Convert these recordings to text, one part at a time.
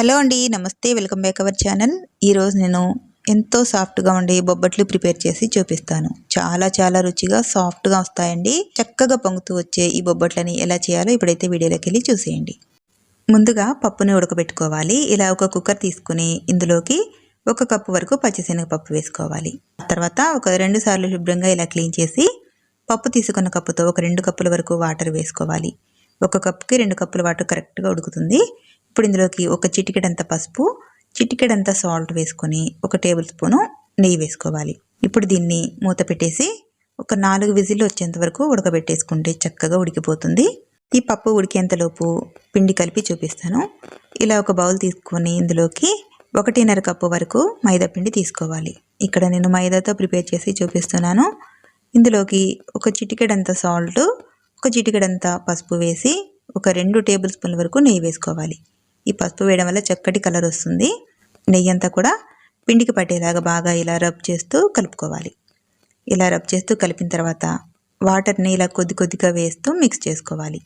Hello అండి నమస్తే welcome back our channel. ఈరోజు నేను ఎంతో సాఫ్ట్గా ఉండే బొబ్బట్లు ప్రిపేర్ చేసి చూపిస్తాను. చాలా చాలా రుచిగా సాఫ్ట్గా వస్తాయండి. చక్కగా పొంగుతూ వచ్చే ఈ బొబ్బట్లని ఎలా చేయాలో ఇప్పుడైతే వీడియోలోకి వెళ్ళి చూసేయండి. ముందుగా పప్పుని ఉడకబెట్టుకోవాలి. ఇలా ఒక కుక్కర్ తీసుకుని ఇందులోకి ఒక కప్పు వరకు పచ్చిశనగపప్పు వేసుకోవాలి. తర్వాత ఒక రెండు సార్లు శుభ్రంగా ఇలా క్లీన్ చేసి పప్పు తీసుకున్న కప్పుతో ఒక రెండు కప్పుల వరకు వాటర్ వేసుకోవాలి. ఒక కప్పుకి రెండు కప్పుల వాటర్ కరెక్ట్గా ఉడుకుతుంది. ఇప్పుడు ఇందులోకి ఒక చిటికెడంత పసుపు చిటికెడంత సాల్ట్ వేసుకొని ఒక టేబుల్ స్పూను నెయ్యి వేసుకోవాలి. ఇప్పుడు దీన్ని మూత పెట్టేసి ఒక నాలుగు విజిల్లు వచ్చేంత వరకు ఉడకబెట్టేసుకుంటే చక్కగా ఉడికిపోతుంది. ఈ పప్పు ఉడికేంతలోపు పిండి కలిపి చూపిస్తాను. ఇలా ఒక బౌల్ తీసుకొని ఇందులోకి ఒకటిన్నర కప్పు వరకు మైదా పిండి తీసుకోవాలి. ఇక్కడ నేను మైదాతో ప్రిపేర్ చేసి చూపిస్తున్నాను. ఇందులోకి ఒక చిటికెడంత సాల్ట్ ఒక చిటికెడంత పసుపు వేసి ఒక రెండు టేబుల్ స్పూన్ల వరకు నెయ్యి వేసుకోవాలి. ఈ పసుపు వేయడం వల్ల చక్కటి కలర్ వస్తుంది. నెయ్యి అంతా కూడా పిండికి పట్టేలాగా బాగా ఇలా రబ్ చేస్తూ కలుపుకోవాలి. ఇలా రబ్ చేస్తూ కలిపిన తర్వాత వాటర్ని ఇలా కొద్ది కొద్దిగా వేస్తూ మిక్స్ చేసుకోవాలి.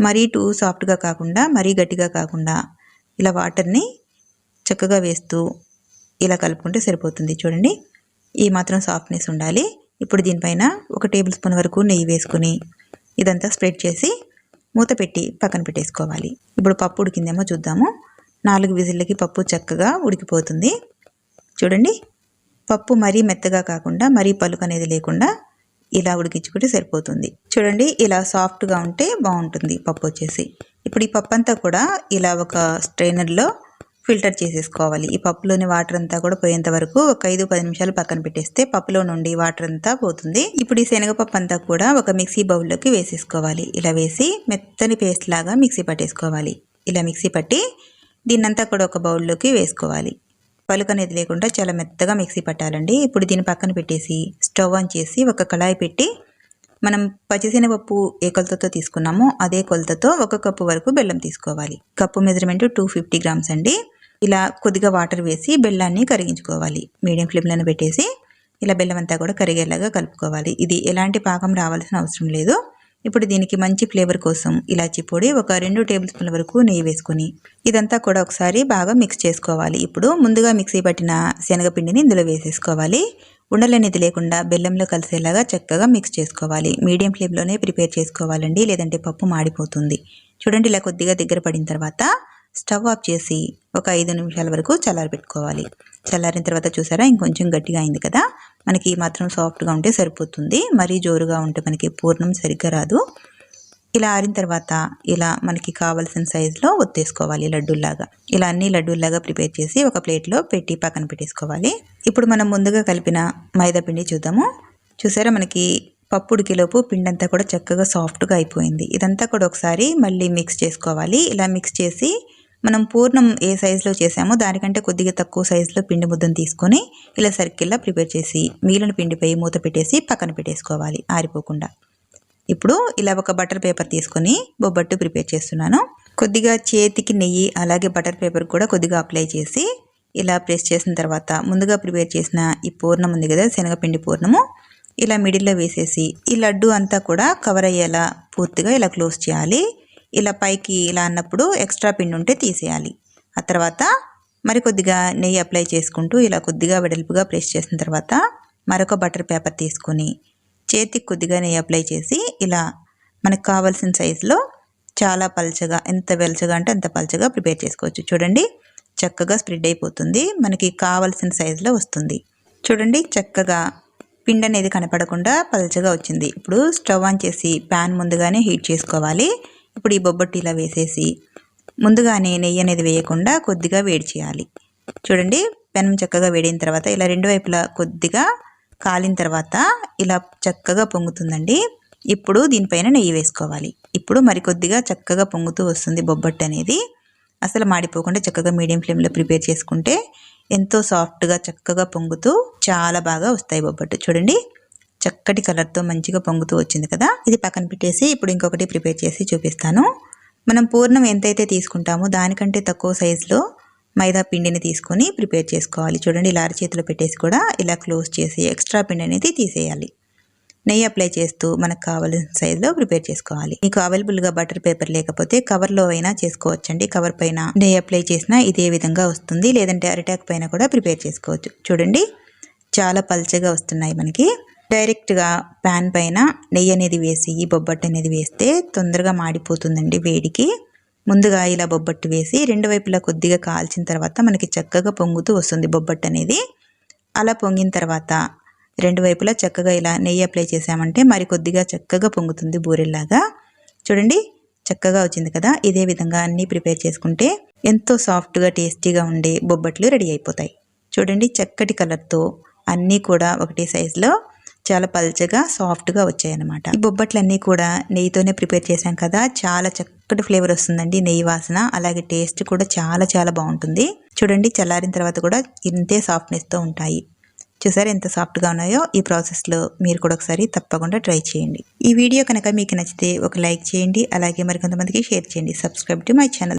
మరీ టూ సాఫ్ట్గా కాకుండా మరీ గట్టిగా కాకుండా ఇలా వాటర్ని చక్కగా వేస్తూ ఇలా కలుపుకుంటే సరిపోతుంది. చూడండి ఈ మాత్రం సాఫ్ట్నెస్ ఉండాలి. ఇప్పుడు దీనిపైన ఒక టేబుల్ స్పూన్ వరకు నెయ్యి వేసుకుని ఇదంతా స్ప్రెడ్ చేసి మూత పెట్టి పక్కన పెట్టేసుకోవాలి. ఇప్పుడు పప్పు ఉడికిందేమో చూద్దాము. నాలుగు విజిల్లకి పప్పు చక్కగా ఉడికిపోతుంది. చూడండి. పప్పు మరీ మెత్తగా కాకుండా మరీ పలుకు అనేది లేకుండా ఇలా ఉడికించుకుంటే సరిపోతుంది. చూడండి ఇలా సాఫ్ట్గా ఉంటే బాగుంటుంది పప్పు వచ్చేసి. ఇప్పుడు ఈ పప్పు అంతా కూడా ఇలా ఒక స్ట్రైనర్లో ఫిల్టర్ చేసేసుకోవాలి. ఈ పప్పులోని వాటర్ అంతా కూడా పోయేంత వరకు ఒక ఐదు పది నిమిషాలు పక్కన పెట్టేస్తే పప్పులో నుండి వాటర్ అంతా పోతుంది. ఇప్పుడు ఈ శనగపప్పు అంతా కూడా ఒక మిక్సీ బౌల్లోకి వేసేసుకోవాలి. ఇలా వేసి మెత్తని పేస్ట్ లాగా మిక్సీ పట్టేసుకోవాలి. ఇలా మిక్సీ పట్టి దీన్నంతా కూడా ఒక బౌల్లోకి వేసుకోవాలి. పలుకు అనేది లేకుండా చాలా మెత్తగా మిక్సీ పట్టాలండి. ఇప్పుడు దీన్ని పక్కన పెట్టేసి స్టవ్ ఆన్ చేసి ఒక కళాయి పెట్టి మనం పచ్చిశనగపప్పు ఏ కొలతతో తీసుకున్నామో అదే కొలతతో ఒక కప్పు వరకు బెల్లం తీసుకోవాలి. Cup measurement two fifty grams అండి. ఇలా కొద్దిగా వాటర్ వేసి బెల్లాన్ని కరిగించుకోవాలి. మీడియం ఫ్లేమ్లను పెట్టేసి ఇలా బెల్లం అంతా కూడా కరిగేలాగా కలుపుకోవాలి. ఇది ఎలాంటి పాకం రావాల్సిన అవసరం లేదు. ఇప్పుడు దీనికి మంచి ఫ్లేవర్ కోసం ఇలాచి పొడి ఒక రెండు టేబుల్ స్పూన్ల వరకు నెయ్యి వేసుకొని ఇదంతా కూడా ఒకసారి బాగా మిక్స్ చేసుకోవాలి. ఇప్పుడు ముందుగా మిక్సీ పట్టిన శనగపిండిని ఇందులో వేసేసుకోవాలి. ఉండలనేది లేకుండా బెల్లంలో కలిసేలాగా చక్కగా మిక్స్ చేసుకోవాలి. మీడియం ఫ్లేమ్లోనే ప్రిపేర్ చేసుకోవాలండి లేదంటే పప్పు మాడిపోతుంది. చూడండి ఇలా కొద్దిగా దగ్గర పడిన తర్వాత స్టవ్ ఆఫ్ చేసి ఒక ఐదు నిమిషాల వరకు చల్లారి పెట్టుకోవాలి. చల్లారిన తర్వాత చూసారా ఇంకొంచెం గట్టిగా అయింది కదా? మనకి మాత్రం సాఫ్ట్గా ఉంటే సరిపోతుంది. మరీ జోరుగా ఉంటే మనకి పూర్ణం సరిగ్గా రాదు. ఇలా ఆరిన తర్వాత ఇలా మనకి కావాల్సిన సైజులో ఒత్తేసుకోవాలి లడ్డూల్లాగా. ఇలా అన్ని లడ్డూల్లాగా ప్రిపేర్ చేసి ఒక ప్లేట్లో పెట్టి పక్కన పెట్టేసుకోవాలి. ఇప్పుడు మనం ముందుగా కలిపిన మైదా పిండి చూద్దాము. చూసారా మనకి పప్పుడికిలోపు పిండి అంతా కూడా చక్కగా సాఫ్ట్గా అయిపోయింది. ఇదంతా కూడా ఒకసారి మళ్ళీ మిక్స్ చేసుకోవాలి. ఇలా మిక్స్ చేసి మనం పూర్ణం ఏ సైజులో చేసామో దానికంటే కొద్దిగా తక్కువ సైజులో పిండి ముద్దను తీసుకొని ఇలా సర్కిల్లా ప్రిపేర్ చేసి మిగిలిన పిండిపై మూత పెట్టేసి పక్కన పెట్టేసుకోవాలి ఆరిపోకుండా. ఇప్పుడు ఇలా ఒక బటర్ పేపర్ తీసుకొని బొబ్బట్టు ప్రిపేర్ చేస్తున్నాను. కొద్దిగా చేతికి నెయ్యి అలాగే బటర్ పేపర్ కూడా కొద్దిగా అప్లై చేసి ఇలా ప్రెస్ చేసిన తర్వాత ముందుగా ప్రిపేర్ చేసిన ఈ పూర్ణం ఉంది కదా శనగపిండి పూర్ణము ఇలా మిడిల్లో వేసేసి ఈ లడ్డు అంతా కూడా కవర్ అయ్యేలా పూర్తిగా ఇలా క్లోజ్ చేయాలి. ఇలా పైకి ఇలా అన్నప్పుడు ఎక్స్ట్రా పిండి ఉంటే తీసేయాలి. ఆ తర్వాత మరి కొద్దిగా నెయ్యి అప్లై చేసుకుంటూ ఇలా కొద్దిగా వెడల్పుగా ప్రెస్ చేసిన తర్వాత మరొక బటర్ పేపర్ తీసుకొని చేతికి కొద్దిగా నెయ్యి అప్లై చేసి ఇలా మనకు కావాల్సిన సైజులో చాలా పల్చగా ఎంత వెలచగా అంటే అంత పల్చగా ప్రిపేర్ చేసుకోవచ్చు. చూడండి చక్కగా స్ప్రెడ్ అయిపోతుంది. మనకి కావాల్సిన సైజులో వస్తుంది. చూడండి చక్కగా పిండి అనేది కనపడకుండా పలచగా వచ్చింది. ఇప్పుడు స్టవ్ ఆన్ చేసి ప్యాన్ ముందుగానే హీట్ చేసుకోవాలి. ఇప్పుడు ఈ బొబ్బట్టు ఇలా వేసేసి ముందుగానే నెయ్యి అనేది వేయకుండా కొద్దిగా వేడి చేయాలి. చూడండి పెనం చక్కగా వేడిన తర్వాత ఇలా రెండు వైపులా కొద్దిగా కాలిన తర్వాత ఇలా చక్కగా పొంగుతుందండి. ఇప్పుడు దీనిపైన నెయ్యి వేసుకోవాలి. ఇప్పుడు మరికొద్దిగా చక్కగా పొంగుతూ వస్తుంది బొబ్బట్టు అనేది. అసలు మాడిపోకుండా చక్కగా మీడియం ఫ్లేమ్లో ప్రిపేర్ చేసుకుంటే ఎంతో సాఫ్ట్గా చక్కగా పొంగుతూ చాలా బాగా వస్తాయి బొబ్బట్టు. చూడండి చక్కటి కలర్తో మంచిగా పొంగుతూ వచ్చింది కదా? ఇది పక్కన పెట్టేసి ఇప్పుడు ఇంకొకటి ప్రిపేర్ చేసి చూపిస్తాను. మనం పూర్ణం ఎంతైతే తీసుకుంటామో దానికంటే తక్కువ సైజులో మైదా పిండిని తీసుకొని ప్రిపేర్ చేసుకోవాలి. చూడండి ఇలా చేతిలో పెట్టేసి కూడా ఇలా క్లోజ్ చేసి ఎక్స్ట్రా పిండి అనేది తీసేయాలి. నెయ్యి అప్లై చేస్తూ మనకు కావాల్సిన సైజులో ప్రిపేర్ చేసుకోవాలి. మీకు అవైలబుల్గా బటర్ పేపర్ లేకపోతే కవర్లో అయినా చేసుకోవచ్చండి. కవర్ పైన నెయ్యి అప్లై చేసినా ఇదే విధంగా వస్తుంది. లేదంటే అరిటాక్ పైన కూడా ప్రిపేర్ చేసుకోవచ్చు. చూడండి చాలా పల్చగా వస్తున్నాయి మనకి. డైరెక్ట్గా ప్యాన్ పైన నెయ్యి అనేది వేసి ఈ బొబ్బట్టు అనేది వేస్తే తొందరగా మాడిపోతుందండి వేడికి. ముందుగా ఇలా బొబ్బట్టు వేసి రెండు వైపులా కొద్దిగా కాల్చిన తర్వాత మనకి చక్కగా పొంగుతూ వస్తుంది బొబ్బట్టు అనేది. అలా పొంగిన తర్వాత రెండు వైపులా చక్కగా ఇలా నెయ్యి అప్లై చేసామంటే మరి కొద్దిగా చక్కగా పొంగుతుంది బూరెల్లాగా. చూడండి చక్కగా వచ్చింది కదా. ఇదే విధంగా అన్నీ ప్రిపేర్ చేసుకుంటే ఎంతో సాఫ్ట్గా టేస్టీగా ఉండే బొబ్బట్లు రెడీ అయిపోతాయి. చూడండి చక్కటి కలర్తో అన్నీ కూడా ఒకటే సైజులో చాలా పల్చగా సాఫ్ట్గా వచ్చాయన్నమాట. ఈ బొబ్బట్లన్నీ కూడా నెయ్యితోనే ప్రిపేర్ చేశాం కదా చాలా చక్కటి ఫ్లేవర్ వస్తుందండి నెయ్యి వాసన. అలాగే టేస్ట్ కూడా చాలా చాలా బాగుంటుంది. చూడండి చల్లారిన తర్వాత కూడా ఇంతే సాఫ్ట్నెస్తో ఉంటాయి. చూసారు ఎంత సాఫ్ట్గా ఉన్నాయో? ఈ ప్రాసెస్లో మీరు కూడా ఒకసారి తప్పకుండా ట్రై చేయండి. ఈ వీడియో కనుక మీకు నచ్చితే ఒక లైక్ చేయండి అలాగే మరికొంతమందికి షేర్ చేయండి. Subscribe to my channel.